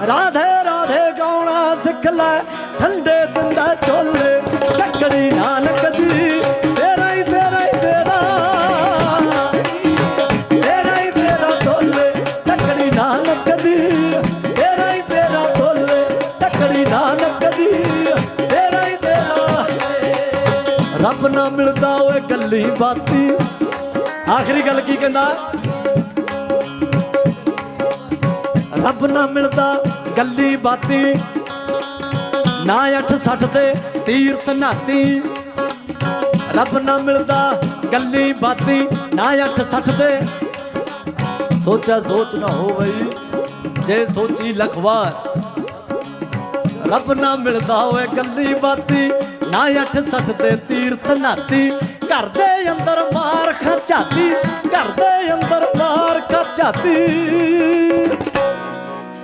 ਰਾਧੇ ਰਾਧੇ ਗਾਉਣਾ ਸਿੱਖ ਲੈ। ਠੰਡੇ ਦਿੰਦਾ ਝੋਲੇ ਚੱਕੜੀ ਨਾਨਕ ਦੀ। ਤੇਰਾ ਹੀ ਤੇਰਾ ਹੀ, ਤੇਰਾ। ਤੇਰਾ ਹੀ, ਤੇਰਾ ਢੋਲੇ ਟੱਕਰੀ ਨਾਨਕ ਦੀ। ਤੇਰਾ ਹੀ, ਤੇਰਾ ਢੋਲੇ ਟੱਕਰੀ ਨਾਨਕ ਦੀ। ਤੇਰਾ ਹੀ, ਤੇਰਾ। ਰੱਬ ਨਾ ਮਿਲਦਾ ਓਏ ਗੱਲੀ ਬਾਤੀ। ਆਖਰੀ ਗੱਲ ਕੀ ਕਹਿੰਦਾ? ਰੱਬ ਨਾ ਮਿਲਦਾ, ਗੱਲੀ ਬਾਤੀ। ਨਾ 860 ਤੇ ਤੀਰਥ ਨਾਤੀ। ਰੱਬ ਨਾ ਮਿਲਦਾ, ਗੱਲੀ ਬਾਤੀ। ਨਾ 860 ਤੇ ਸੋਚਾ ਸੋਚ ਨਾ ਹੋਵੇ, ਜੇ ਸੋਚੀ ਲਖਵਾਰ। ਰੱਬ ਨਾ ਮਿਲਦਾ ਹੋਏ ਗੱਲੀ ਬਾਤੀ। ਨਾ 860 ਤੇ ਤੀਰਥ ਨਾਤੀ। ਘਰ ਦੇ ਅੰਦਰ ਮਾਰ ਖਚਾਤੀ ਘਰ ਦੇ ਅੰਦਰ ਮਾਰ ਖਚਾਤੀ